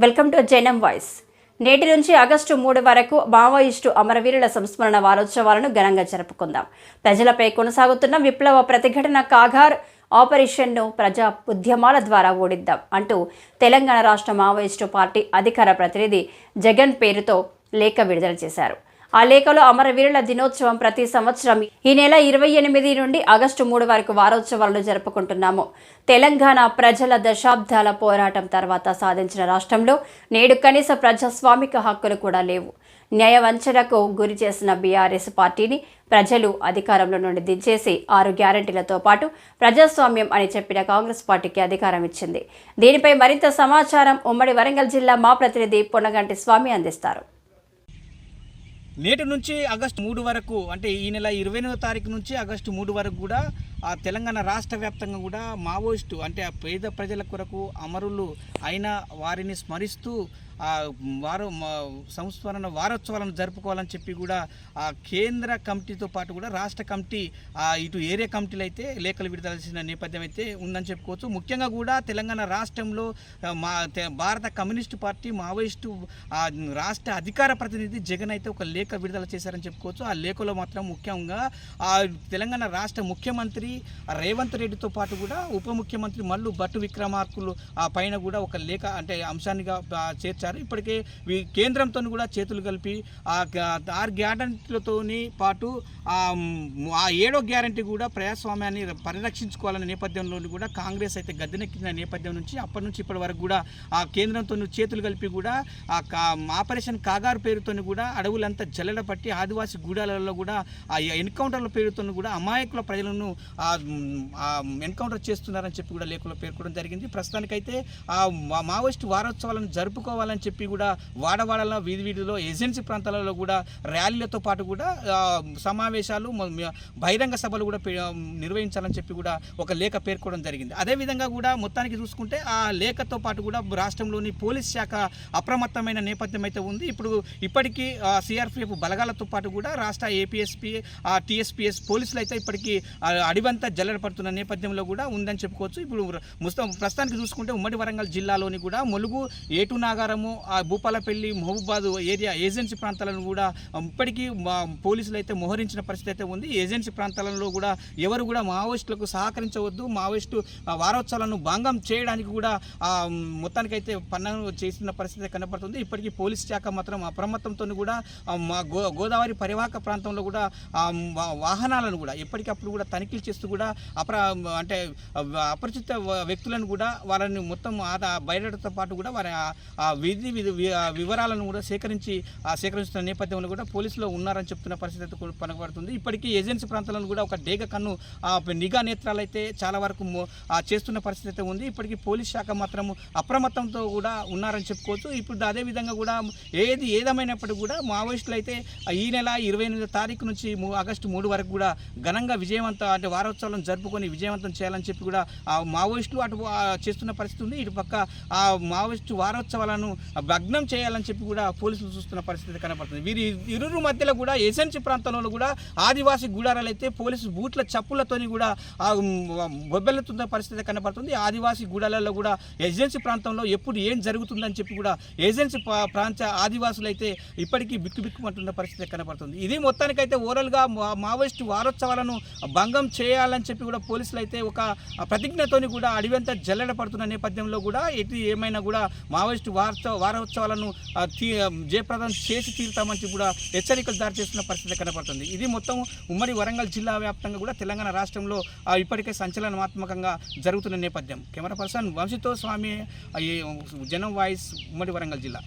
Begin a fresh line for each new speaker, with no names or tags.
Welcome to జైనం voice. నేటి నుంచి August మూడు వరకు మావోయిస్టు అమరవీరుల సంస్మరణ వారోత్సవాలను ఘనంగా జరుపుకుందాం. ప్రజలపై కొనసాగుతున్న విప్లవ ప్రతిఘటన కాగార్ ఆపరేషన్ను ప్రజా ఉద్యమాల ద్వారా ఓడిద్దాం అంటూ తెలంగాణ రాష్ట్ర మావోయిస్టు పార్టీ అధికార ప్రతినిధి జగన్ పేరుతో లేఖ విడుదల చేశారు. ఆ లేఖలో అమరవీరుల దినోత్సవం ప్రతి సంవత్సరం ఈ నెల ఇరవై ఎనిమిది నుండి ఆగస్టు మూడు వరకు వారోత్సవాలను జరుపుకుంటున్నాము. తెలంగాణ ప్రజల దశాబ్దాల పోరాటం తర్వాత సాధించిన రాష్ట్రంలో నేడు కనీస ప్రజాస్వామిక హక్కులు కూడా లేవు. న్యాయ వంచనకు గురి చేసిన బీఆర్ఎస్ పార్టీని ప్రజలు అధికారంలో నుండి దించేసి ఆరు గ్యారంటీలతో పాటు ప్రజాస్వామ్యం అని చెప్పిన కాంగ్రెస్ పార్టీకి అధికారం ఇచ్చింది. దీనిపై మరింత సమాచారం ఉమ్మడి వరంగల్ జిల్లా మా ప్రతినిధి పొన్నగంటి స్వామి అందిస్తారు.
నేటి నుంచి ఆగస్టు మూడు వరకు అంటే ఈ నెల ఇరవై ఎనిమిదో తారీఖు నుంచి ఆగస్టు మూడు వరకు కూడా ఆ తెలంగాణ రాష్ట్ర వ్యాప్తంగా కూడా మావోయిస్టు అంటే ఆ పేద ప్రజల కొరకు అమరులు అయిన వారిని స్మరిస్తూ వారు సంస్మరణ వారోత్సవాలను జరుపుకోవాలని చెప్పి కూడా ఆ కేంద్ర కమిటీతో పాటు కూడా రాష్ట్ర కమిటీ ఆ ఇటు ఏరియా కమిటీలు అయితే లేఖలు విడుదల నేపథ్యం అయితే ఉందని చెప్పుకోవచ్చు. ముఖ్యంగా కూడా తెలంగాణ రాష్ట్రంలో మా భారత కమ్యూనిస్టు పార్టీ మావోయిస్టు ఆ, రాష్ట్ర అధికార ప్రతినిధి జగన్ అయితే ఒక లేఖ విడుదల చేశారని చెప్పుకోవచ్చు. ఆ లేఖలో మాత్రం ముఖ్యంగా ఆ తెలంగాణ రాష్ట్ర ముఖ్యమంత్రి రేవంత్ రెడ్డితో పాటు కూడా ఉప ముఖ్యమంత్రి మల్లు భట్టు విక్రమార్కులు ఆ పైన కూడా ఒక లేఖ అంటే అంశాన్నిగా చేర్చారు. చేర్చారు ఇప్పటికే కేంద్రంతో కూడా చేతులు కలిపి ఆ ఆరు గ్యారంటీలతోని పాటు ఆ ఏడో గ్యారంటీ కూడా ప్రజాస్వామ్యాన్ని పరిరక్షించుకోవాలనే నేపథ్యంలో కూడా కాంగ్రెస్ అయితే గద్దెనెక్కిన నేపథ్యం నుంచి అప్పటి నుంచి ఇప్పటి వరకు కూడా ఆ కేంద్రంతో చేతులు కలిపి కూడా ఆ కా ఆపరేషన్ కాగారు పేరుతో కూడా అడవులంతా జల్లెడ పట్టి ఆదివాసీ గూడాలలో కూడా ఆ ఎన్కౌంటర్ల పేరుతో కూడా అమాయకుల ప్రజలను ఎన్కౌంటర్ చేస్తున్నారని చెప్పి కూడా లేఖలో పేర్కొనడం జరిగింది. ప్రస్తుతానికైతే ఆ మా- మావోయిస్టు వారోత్సవాలను జరుపుకోవాలని చెప్పి కూడా వాడవాడలో వీధి వీధిలో ఏజెన్సీ ప్రాంతాలలో కూడా ర్యాలీలతో పాటు కూడా సమావేశాలు బహిరంగ సభలు కూడా నిర్వహించాలని చెప్పి కూడా ఒక లేఖ పేర్కోవడం జరిగింది. అదేవిధంగా కూడా మొత్తానికి చూసుకుంటే ఆ లేఖతో పాటు కూడా రాష్ట్రంలోని పోలీస్ శాఖ అప్రమత్తమైన నేపథ్యం అయితే ఉంది. ఇప్పుడు ఇప్పటికీ సిఆర్పిఎఫ్ బలగాలతో పాటు కూడా రాష్ట్ర ఏపీఎస్పీ టీఎస్పీఎస్ పోలీసులు అయితే ఇప్పటికీ ఆ, అడివంతా జల్లెడపడుతున్న నేపథ్యంలో కూడా ఉందని చెప్పుకోవచ్చు. ఇప్పుడు ప్రస్తుతానికి చూసుకుంటే ఉమ్మడి వరంగల్ జిల్లాలోని కూడా ములుగు ఏటు నాగారము ఆ భూపాలపల్లి మహబూబాద్ ఏరియా ఏజెన్సీ ప్రాంతాలను కూడా ఇప్పటికీ మా పోలీసులు అయితే మోహరించిన పరిస్థితి అయితే ఉంది. ఏజెన్సీ ప్రాంతాలలో కూడా ఎవరు కూడా మావోయిస్టులకు సహకరించవద్దు. మావోయిస్టు వారోత్సవాలను భంగం చేయడానికి కూడా ఆ, మొత్తానికైతే పన్ను చేస్తున్న పరిస్థితి కనపడుతుంది. ఇప్పటికీ పోలీస్ శాఖ మాత్రం అప్రమత్తంతో కూడా మా గో గోదావరి పరివాహక ప్రాంతంలో కూడా ఆ, వాహనాలను కూడా ఎప్పటికప్పుడు కూడా తనిఖీలు చేస్తూ కూడా అప్ర అంటే అపరిచిత వ్యక్తులను కూడా వాళ్ళని మొత్తం ఆదా బయటతో పాటు కూడా వారి ఆ- విధి వి- వివరాలను కూడా సేకరించి ఆ సేకరిస్తున్న నేపథ్యంలో కూడా పోలీసులు ఉన్నారని చెప్తున్న పరిస్థితి అయితే కూడా కనబడుతుంది. ఇప్పటికీ ఏజెన్సీ ప్రాంతాలను కూడా ఒక డేగ కన్ను ఆ, నిఘా నేత్రాలు అయితే చాలా వరకు చేస్తున్న పరిస్థితి అయితే ఉంది. ఇప్పటికీ పోలీస్ శాఖ మాత్రం అప్రమత్తంతో కూడా ఉన్నారని చెప్పుకోవచ్చు. ఇప్పుడు అదే విధంగా కూడా ఏది ఏదేమైనప్పటికీ కూడా మావోయిస్టులు అయితే ఈ నెల ఇరవై ఎనిమిదో తారీఖు నుంచి ఆగస్టు మూడు వరకు కూడా ఘనంగా విజయవంతం అంటే వారోత్సవాలను జరుపుకొని విజయవంతం చేయాలని చెప్పి కూడా ఆ మావోయిస్టులు అటు చేస్తున్న పరిస్థితి ఉంది. ఇటు పక్క ఆ మావోయిస్టు వారోత్సవాలను భగ్నం చేయాలని చెప్పి కూడా పోలీసులు చూస్తున్న పరిస్థితి కనపడుతుంది. వీరి ఇరువురు మధ్యలో కూడా ఏజెన్సీ ప్రాంతంలో కూడా ఆదివాసీ గుడారాలు అయితే పోలీసు బూట్ల చప్పులతోని కూడా ఆ, బొబ్బెలుతున్న పరిస్థితి కనపడుతుంది. ఆదివాసీ గూడాలలో కూడా ఏజెన్సీ ప్రాంతంలో ఎప్పుడు ఏం జరుగుతుందని చెప్పి కూడా ఏజెన్సీ ప్రాంత ఆదివాసులు అయితే ఇప్పటికీ బిక్కు బిక్కుమంటున్న పరిస్థితి కనపడుతుంది. ఇది మొత్తానికైతే ఓవరాల్గా మా- మావోయిస్టు వారోత్సవాలను భంగం చేయాలని చెప్పి కూడా పోలీసులు అయితే ఒక ప్రతిజ్ఞతోని కూడా అడివంతా జల్లెడ పడుతున్న నేపథ్యంలో కూడా ఎటు ఏమైనా కూడా మావోయిస్టు వార్త వారోత్సవాలను తీ- జయప్రదం చేసి తీరుతామని కూడా హెచ్చరికలు దారి చేస్తున్న పరిస్థితి కనపడుతుంది. ఇది మొత్తం ఉమ్మడి వరంగల్ జిల్లా వ్యాప్తంగా కూడా తెలంగాణ రాష్ట్రంలో ఇప్పటికే సంచలనాత్మకంగా జరుగుతున్న నేపథ్యం. కెమెరా పర్సన్ వంశీతో స్వామి ఈ జనం వాయిస్ ఉమ్మడి వరంగల్ జిల్లా.